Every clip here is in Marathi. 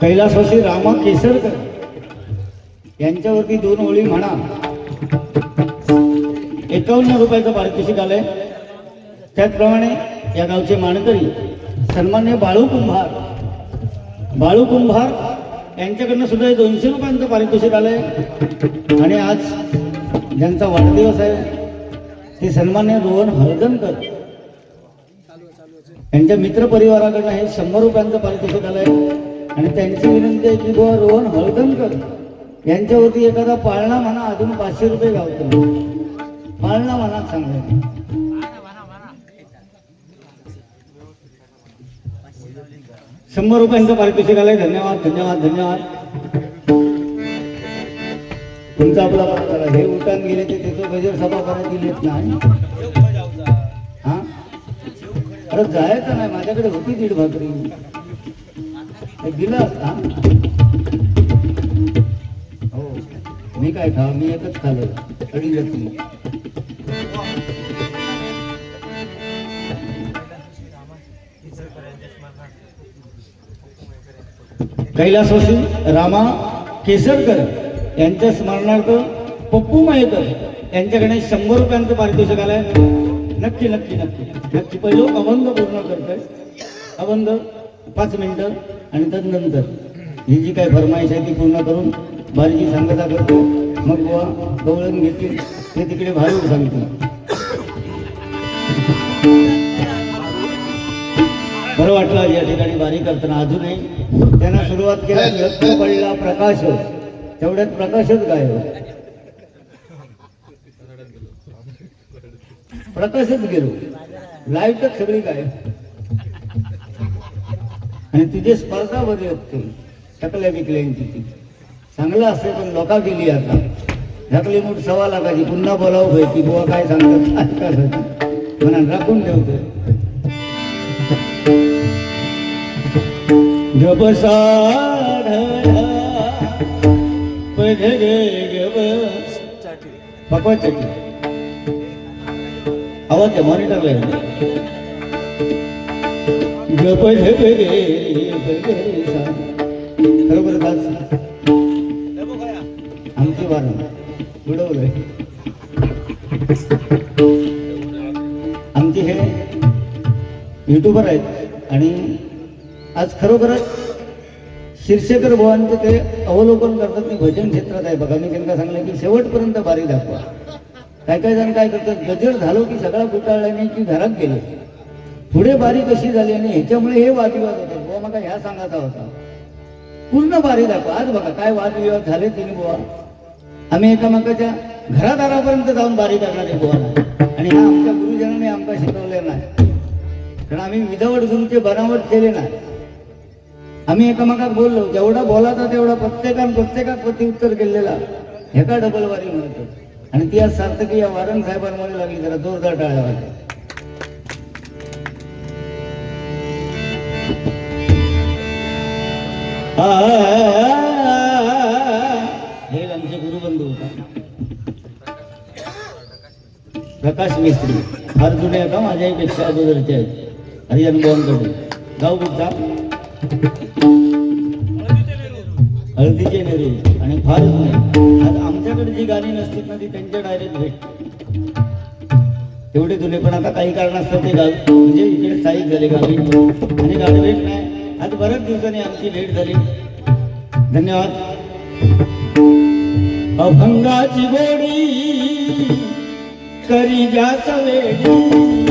कैलासवासी रामा केसरकर यांच्यावरती दोन ओळी म्हणा. एकावन्न रुपयाचं पारितोषिक आलंय त्याचप्रमाणे या गावचे मानकरी सन्मान्य बाळू कुंभार. बाळू कुंभार यांच्याकडनं सुद्धा दोनशे रुपयांचं पारितोषिक आलंय. आणि आज ज्यांचा वाढदिवस आहे ते सन्मान्य रोहन हळदणकर. यांच्या मित्रपरिवाराकडनं हे शंभर रुपयांचं पारितोषिक आलंय. आणि त्यांची विनंती आहे की बुवा रोहन हळदणकर यांच्यावरती एखादा पाळणा म्हणा अजून पाचशे रुपये गावतो. पाळणा म्हणा चांगला. शंभर रुपयांचं पारितोषिक आलंय. धन्यवाद धन्यवाद धन्यवाद. तुमचा आपला बरं झाला हे उठान गेले ते त्याचं गजर सभा करायला दिलेत नाही हा? अरे जायचं नाही. माझ्याकडे होती दीड भाकरी. दिलं असता? हो. मी काय खा मी एकच खाल्लं. अडीच कैलासवासी रामा केसरकर यांच्या स्मरणार्थ पप्पू मयेकर यांच्याकडे शंभर रुपयांचं पारितोषिक आलंय. नक्की नक्की नक्की. नक्की. पहिलं अभंग पूर्ण करतोय. अभंग पाच मिनिटं आणि तदनंतर ही जी काय फरमाईश आहे ती पूर्ण करून बालजी सांगता करतो मग बुवा गवळण घेतील ते तिकडे भारूड सांगतील. बरं वाटलं या ठिकाणी बारी करताना. अजूनही त्यांना सुरुवात केला. पडला प्रकाश तेवढ्यात प्रकाशच गायब प्रकाशच गेलो. लाईटच सगळी गायब. आणि तिथे स्पर्धा बरी असते टकल्या विकल्यांची ती चांगलं असते पण लोका गेली आता. ढकली मूठ सव्वा लाखाची. पुन्हा बोलावं पाहिजे की बुवा काय सांगतात? काय म्हणून राखून ठेवतोय. गबसाढळा पधरे गब पकवा चटणी आवाज आहे मॉनिटरला आहे. गप ढबरे बगरे खरोखर दास आमची वारं. बुडवलंय. आमचे हे युट्यूबर आहेत. आज खरोखरच शिरशेकर भवांचं ते अवलोकन करतात मी भजन क्षेत्रात आहे. बघा मी त्यांना सांगलं की शेवटपर्यंत बारी दाखवा. काय काय जण काय करतात? गजर झालो की सगळा कुटाळला नाही की घरात गेलो. पुढे बारी कशी झाली आणि ह्याच्यामुळे हे वादविवाद होतात. बुवा मला ह्या सांगायचा होता. पूर्ण बारी दाखवा. आज बघा काय वादविवाद झाले तिने बुवा. आम्ही एकामेकाच्या घरादारापर्यंत जाऊन बारी करणार आहे बुवाला आणि हा आमच्या गुरुजनाने आमका शिकवले नाही कारण आम्ही विदावट गुरुचे बनावट केले नाही. आम्ही एकामेकात बोललो जेवढा बोलाचा तेवढा प्रत्येकान प्रत्येकात प्रतिउत्तर केलेला एका डबल वारी म्हणतो आणि ती आज सार्थकी या वारण साहेबांमध्ये लागली जरा जोरदार टाळ्या वाजल्या हे आमचे गुरुबंधू होता प्रकाश मिस्त्री फार जुने आहे का माझ्यापेक्षा अगोदरचे आहेत हरिजन भवनकडे गाव कुठचा हळदीचे नेरे आणि फार आज आमच्याकडे जी गाणी नसतील ना ती त्यांच्या डायरेक्ट भेट. एवढे जुने पण आता काही कारणास्तव ते गाव म्हणजे इकडे स्थायिक झाले गावी. आणि गाडी भेट नाही. आज बऱ्याच दिवसांनी आमची भेट झाली. धन्यवाद. अभंगाची गोडी करी जा सवेडी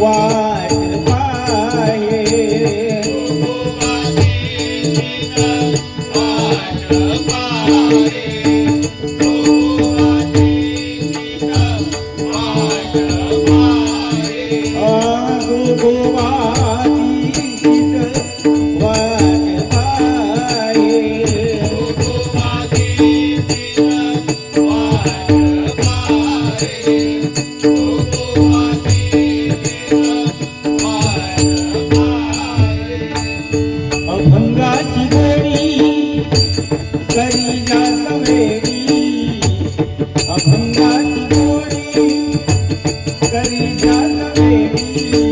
वाट पाहे. जा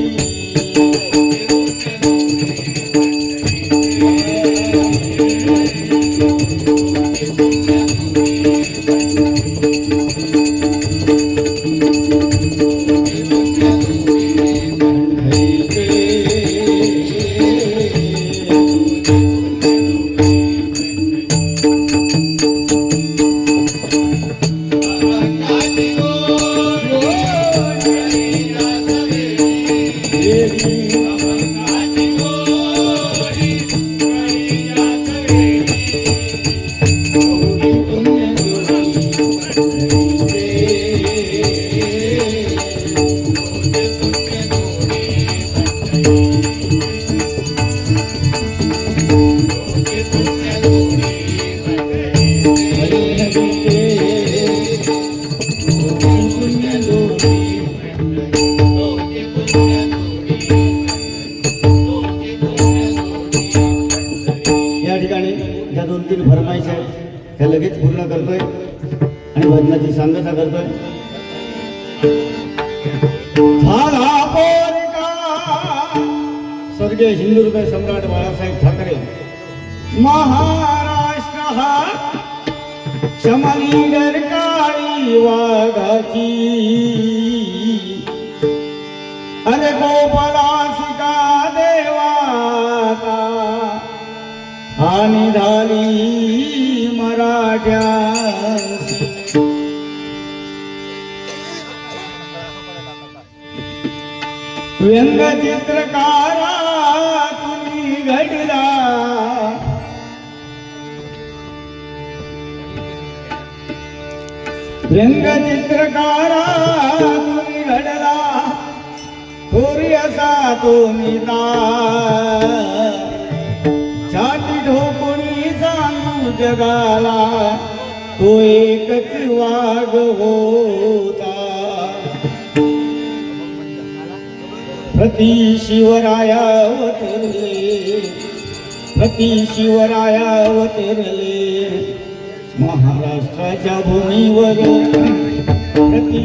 हृदय सम्राट बाळासाहेब ठाकरे. महाराष्ट्र हा शमनी काळी वाघाची. अरे गोपालासिका देवाता. आणि झाली मराठ्या. व्यंगचित्रकार व्यंगचित्रकारा तुम्ही घडला. थोरी असा तो मी छाती ठोकुणी सांगू जगाला तो एकच वाघ होता. प्रति शिवराया अवतरले प्रति शिवराया अवतरले महाराष्ट्राच्या भूमीवर प्रति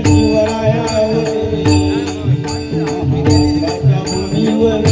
महाराष्ट्राच्या भूमीवर.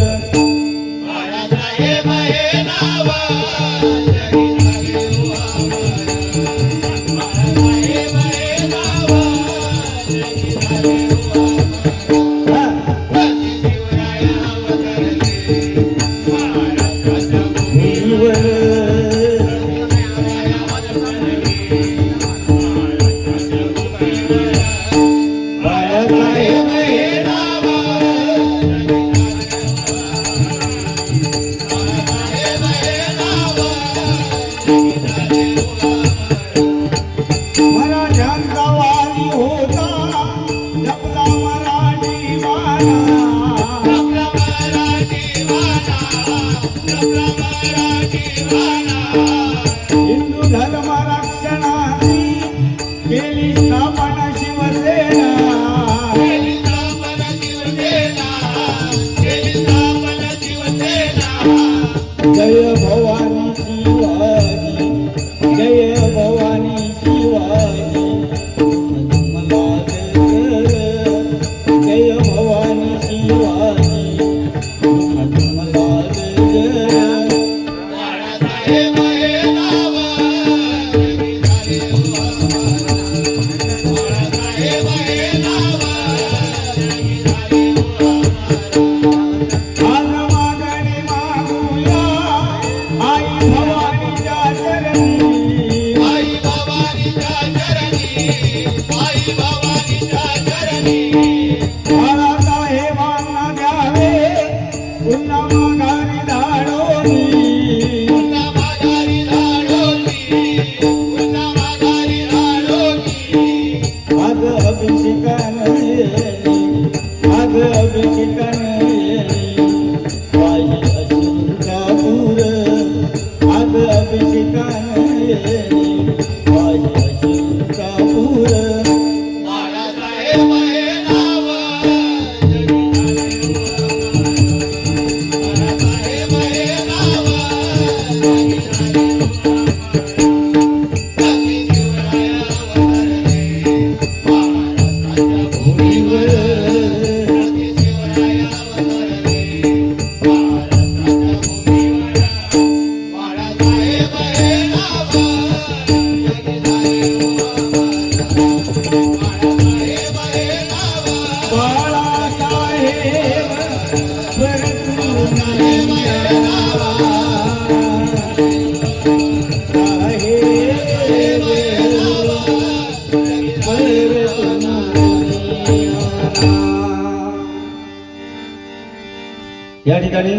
या ठिकाणी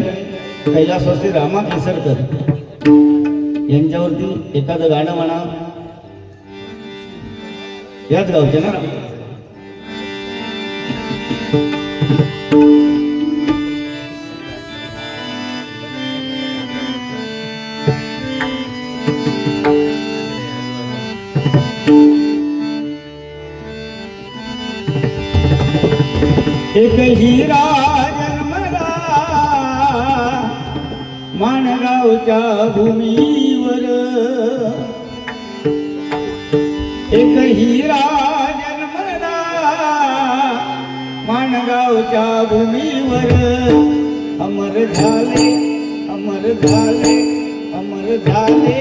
कैलासवासी रामा केसरकर यांच्यावरती एखादं गाणं म्हणा. याच गावचे ना? गावच्या भूमीवर. एक हिरा जन्मला माणगावच्या भूमीवर. अमर झाले अमर झाले अमर झाले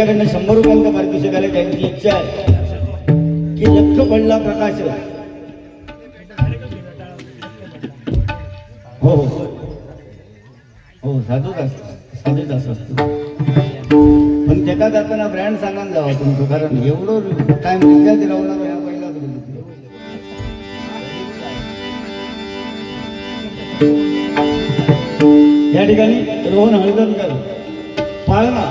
अजिंक्य शंभर रुपयांचा पारितोषिक आले त्यांची इच्छा आहे. की लक्ष पडला प्रकाश हो हो. साधूच असतो साधूच असतो. पण त्याका जाताना ब्रँड सांगायला जावा तुमचं कारण एवढं टाइम रिचार्ज लावणार ह्या पहिलाच या ठिकाणी रोहन हळदणकर पाळणा.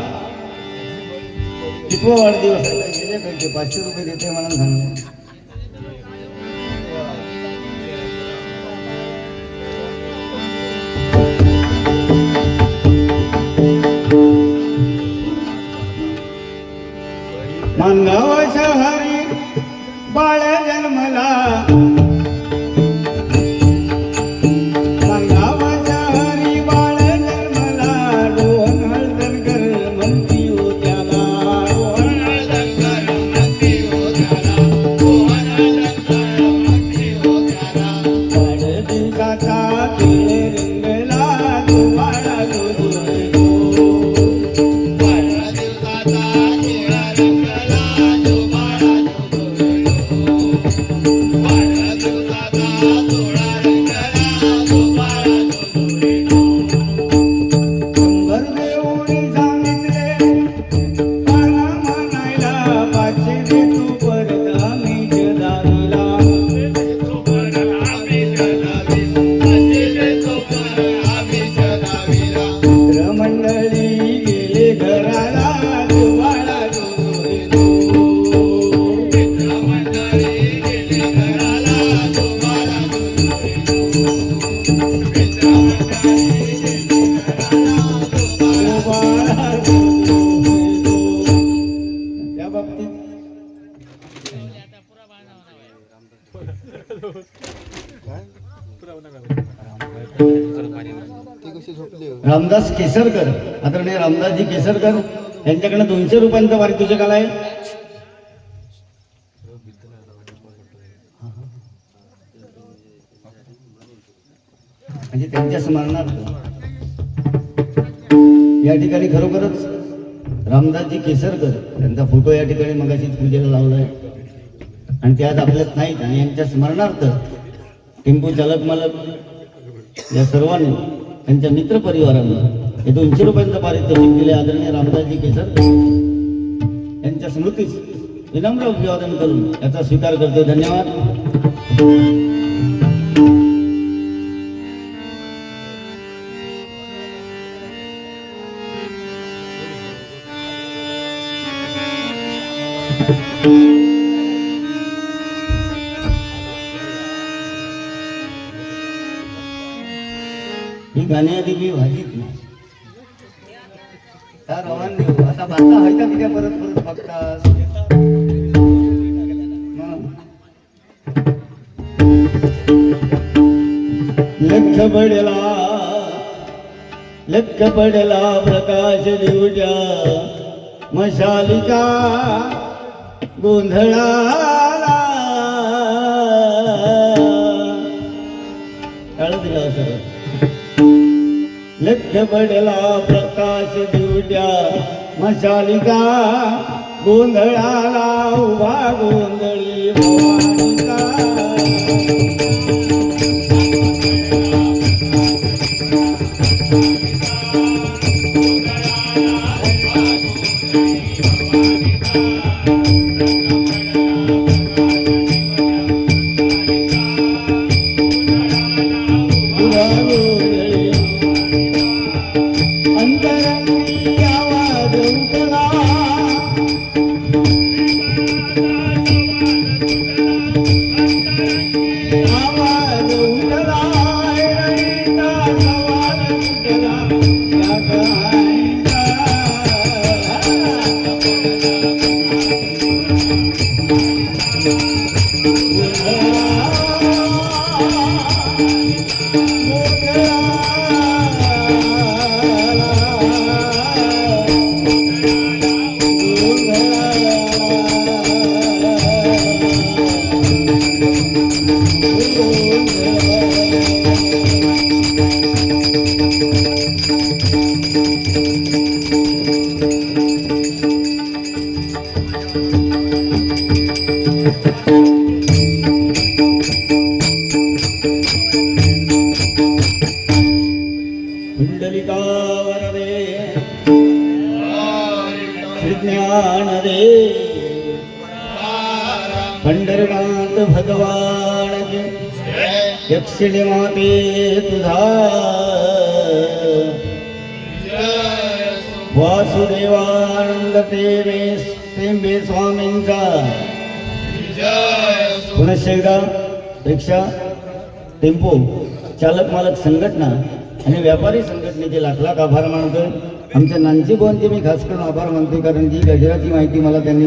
कितवा वाढदिवस आहे? गेले पाहिजे. पाचशे रुपये देते मला सांगले मानगाव शहरी बाळ जन्मला. रामदास केसरकर आदरणीय रामदासजी केसरकर यांच्याकडनं दोनशे रुपयांचं पारितोषिक आलाय म्हणजे त्यांच्या स्मरणार्थ. या ठिकाणी खरोखरच रामदासजी केसरकर त्यांचा फोटो या ठिकाणी मगाशीच पूजेला लावलाय. आणि ते आज आपल्यात नाहीत आणि यांच्या स्मरणार्थ टिंपू चालक मालक या सर्वांनी त्यांच्या मित्र परिवारांना हे दोनशे रुपयांचं पारितोषिक दिले आदरणीय रामदासजी केसर. यांच्या स्मृतीस विनम्र अभिवादन करून याचा स्वीकार करतो धन्यवाद. ही गाण्याआधी मी भाजीत नाही. रवान देऊ. आता भाता आहे का तिच्या परत परत बघतास लख पडला लख पडला प्रकाश दिवट्या मशालिका गोंधळा. लक्ष पडला प्रकाश दिवट्या मशालिका गोंधळाला उभा गोंधळी भवानिका कुंडलिका वरदे श्रीज्ञान दे पंढरनाथ भगवान के यक्षिणी माते तुझा वासुदेवानंद तेवे स्वामींचा पुनश्च रिक्षा टेम्पो चालक मालक संघटना आणि व्यापारी संघटनेचे लाख लाख आभार मानतोय. आमच्या नानची बोनचे मी खास करून आभार मानतोय कारण जी गजराची माहिती मला त्यांनी